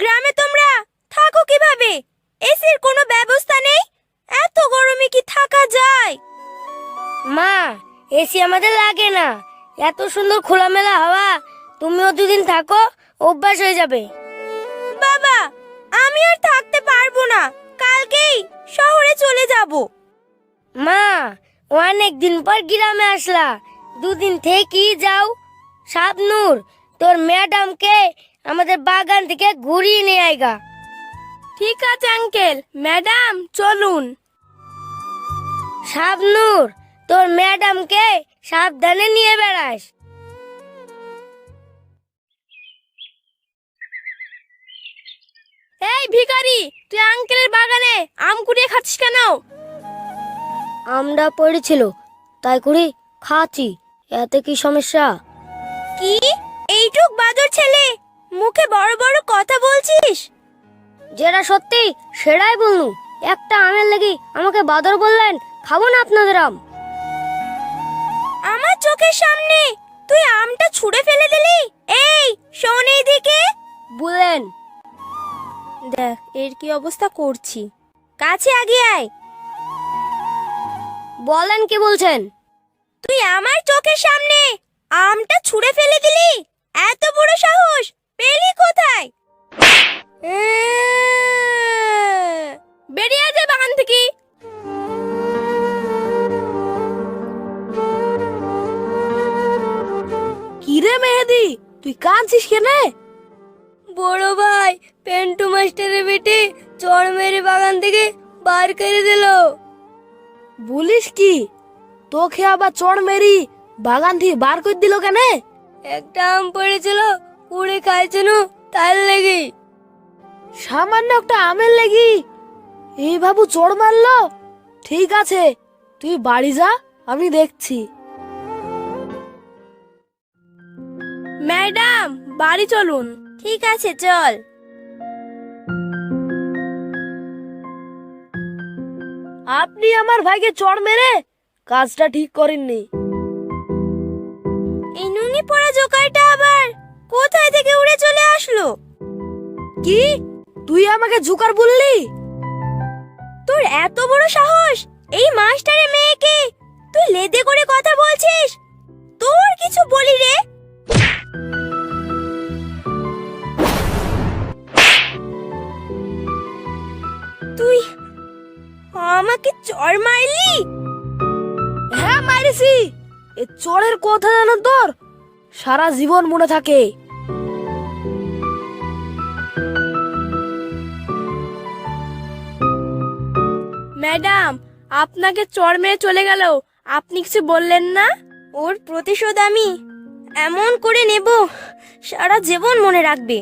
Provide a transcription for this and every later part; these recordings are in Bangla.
গ্রামে তোমরা? থাকো কীভাবে? এসির কোনো ব্যবস্থা নেই? এত গরমে কি থাকা যায়? মা এসি আমাদের লাগে না। এত সুন্দর খোলামেলা হাওয়া তুমিও দুদিন থাকো অভ্যাস হয়ে যাবে। বাবা আমি আর থাকতে পারব না। কালকেই শহরে চলে যাব। মা অনেক দিন পর গ্রামে আসলা। দুদিন থেকেই যাও। শাবনূর তোর ম্যাডামকে আমাদের বাগান থেকে ঘুরিয়ে নিয়ে আয়গা ঠিক আছে আঙ্কেল। ম্যাডাম চলুন। শাবনূর তোর ম্যাডামকে সাবধানে নিয়ে বেড়াস। এই ভিখারি তুই আঙ্কেলের বাগানে আম কুড়িয়ে খাচ্ছিস কেন? আমরা পড়েছিল তাই করি খাচ্ছি। এতে কি সমস্যা? মুখে বড় বড় কথা বলছিস? যেটা সত্যি সেটাই বলনু। একটা আমের লাগি আমাকে বাদর বললেন খাব না আপনাদের আম। আমার চোখের সামনে তুই আমটা ছুঁড়ে ফেলে দিলি? এই শোন এইদিকে বললেন দেখ এর কি অবস্থা করছি? কাছে আগে আয়। বলেন কি বলছেন? তুই আমার চোখের সামনে আমটা ছুঁড়ে ফেলে দিলি? এত বড় সাহস! পেলি কোথায়? বেরিয়ে যা বাগান থেকে। কিরে মেহেদি তুই কাঁদছিস কেনে? বড় ভাই পেন্টু মাস্টারের বেটে চড় মেরে বাগান থেকে বার করে দিল। বলিস কি? তোকে আবার চড় মেরি বাগান থেকে বার করে দিল কেন? একটা আম পড়েছিল কুড়ে খাইছিল তার লেগে। সামান্য একটা আমের লেগি। এই বাবু চড় মারলো। ঠিক আছে, তুই বাড়ি যা, আমি দেখছি। ম্যাডাম, বাড়ি চলুন। ঠিক আছে, চল। আপনি আমার ভাইকে চড় মেরে কাজটা ঠিক করেননি। এই নুঙ্গি পড়া জোকারটা আবার। কোথায় থেকে উড়ে চলে আসলো? কি? তুই আমাকে জুকার বললি? তোর এত বড় সাহস! এই মাস্টারের মেয়েকে! তুই লেদে করে কথা বলছিস? তোর কিছু বলি রে! তুই আমাকে চর মারলি? হ্যাঁ মারিসি এ চরের কথা জানো তোর? সারা জীবন মনে থাকে। ম্যাডাম আপনাকে চর মেরে চলে গেল। আপনি কিছু বললেন না? ওর প্রতিশোধ আমি এমন করে নেব সারা জীবন মনে রাখবে।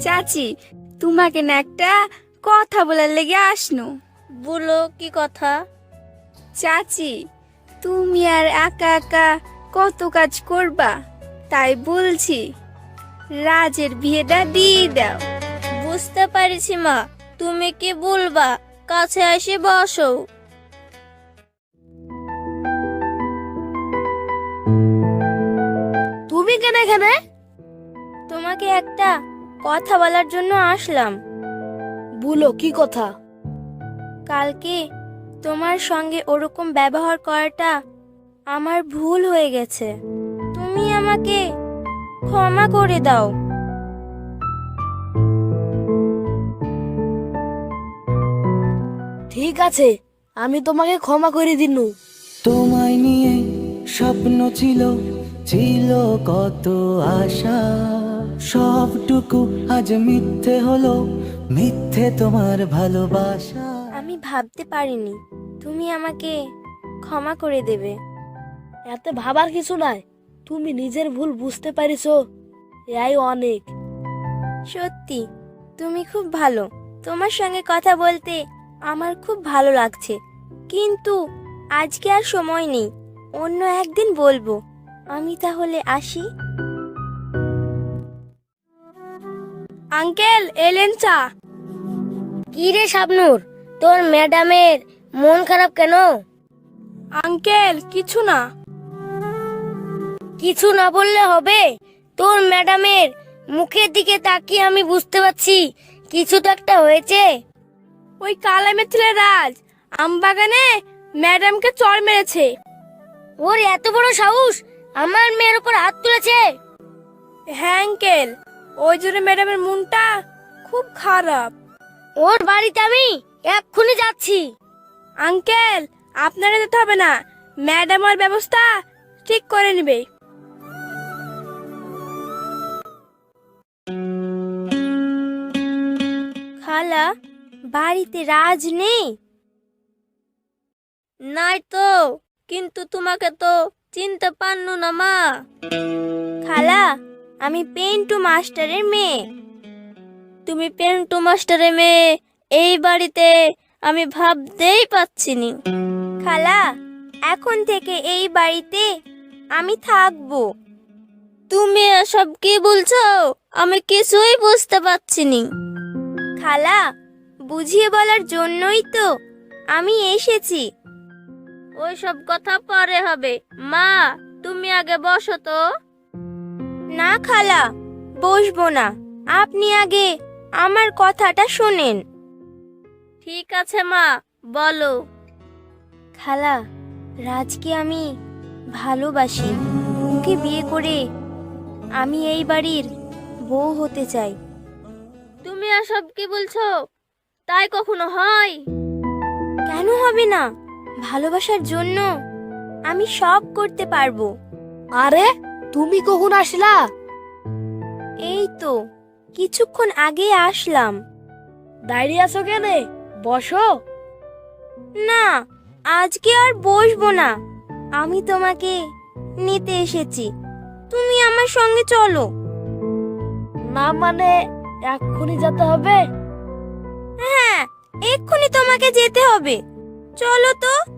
চাচি তোমাকে না একটা কথা বলার লেগে আসনু। বলো কি কথা? চাচি তুমি আর একা একা কত কাজ করবা? তাই বলছি রাজের বিয়েটা দিয়ে দাও। বুঝতে পারছি মা তুমি কি বলবা? কাছে এসে বসো। তুমি কেন এখানে? তোমাকে একটা কথা বলার জন্য আসলাম। বলো কি কথা? কালকে তোমার সঙ্গে ওরকম ব্যবহার করাটা আমার ভুল হয়ে গেছে। তুমি আমাকে ক্ষমা করে দাও। ঠিক আছে আমি তোমাকে ক্ষমা করে দিনু তোমায় নিয়ে স্বপ্ন ছিল ছিল কত আশা। সবটুকু আজ মিথ্যে হলো মিথ্যে তোমার ভালোবাসা। আমি ভাবতে পারিনি, তুমি আমাকে ক্ষমা করে দেবে। এতে ভাবার কিছু নাই, তুমি নিজের ভুল বুঝতে পারিছো এটাই অনেক। সত্যি, তুমি খুব ভালো। তোমার সঙ্গে কথা বলতে আমার খুব ভালো লাগছে, কিন্তু আজকে আর সময় নেই, অন্য একদিন বলব। আমি তাহলে আসি? আঙ্কেল এলেন চা। কি রে শাবনুর তোর ম্যাডামের মন খারাপ কেন? আঙ্কেল কিছু না। কিছু না বললে হবে? তোর ম্যাডামের মুখের দিকে তাকিয়ে আমি বুঝতে পারছি কিছু তো একটা হয়েছে। ওই কালামের ছেলে রাজ আমবাগানে ম্যাডামকে চড় মেরেছে। ওর এত বড় সাহস আমার মেয়ের উপর হাত তুলেছে। হ্যাঁ আঙ্কেল। ওই জন্য ম্যাডামের মনটা খুব খারাপ। ওর বাড়িতে আমি এক্ষুনি যাচ্ছি। আঙ্কেল আপনারা যেতে হবে না। ম্যাডাম ওর ব্যবস্থা ঠিক করে নেবে। খালা বাড়িতে রাজ নেই? নাই তো কিন্তু তোমাকে তো চিনতে পারনু না মা। খালা আমি পেন্টু মাস্টারের মেয়ে। তুমি পেন্টু মাস্টারের মেয়ে, এই বাড়িতে আমি ভাবতেই পাচ্ছিনি। খালা, এখন থেকে এই বাড়িতে আমি থাকব। তুমি এসব কি বলছো? আমি কিছুই বুঝতে পারছিনি। খালা, বুঝিয়ে বলার জন্যই তো আমি এসেছি। ওই সব কথা পরে হবে। মা, তুমি আগে বসো তো। না খালা বসবো না। আপনি আগে আমার কথাটা শোনেন। ঠিক আছে মা বলো। খালা রাজকে আমি ভালোবাসি। ওকে বিয়ে করে আমি এই বাড়ির বউ হতে চাই। তুমি এসব কি বলছো? তাই কখনো হয়? কেন হবে না? ভালোবাসার জন্য আমি সব করতে পারব। আরে তুমি কখন আসলা? এই তো কিছুক্ষণ আগে আসলাম। দাঁড়িয়ে আছো কেনে? বসো। না আজকে আর বসবো না। আমি তোমাকে নিতে এসেছি। তুমি আমার সঙ্গে চলো। না মানে এক্ষুনি যেতে হবে? হ্যাঁ এক্ষুনি তোমাকে যেতে হবে। চলো তো।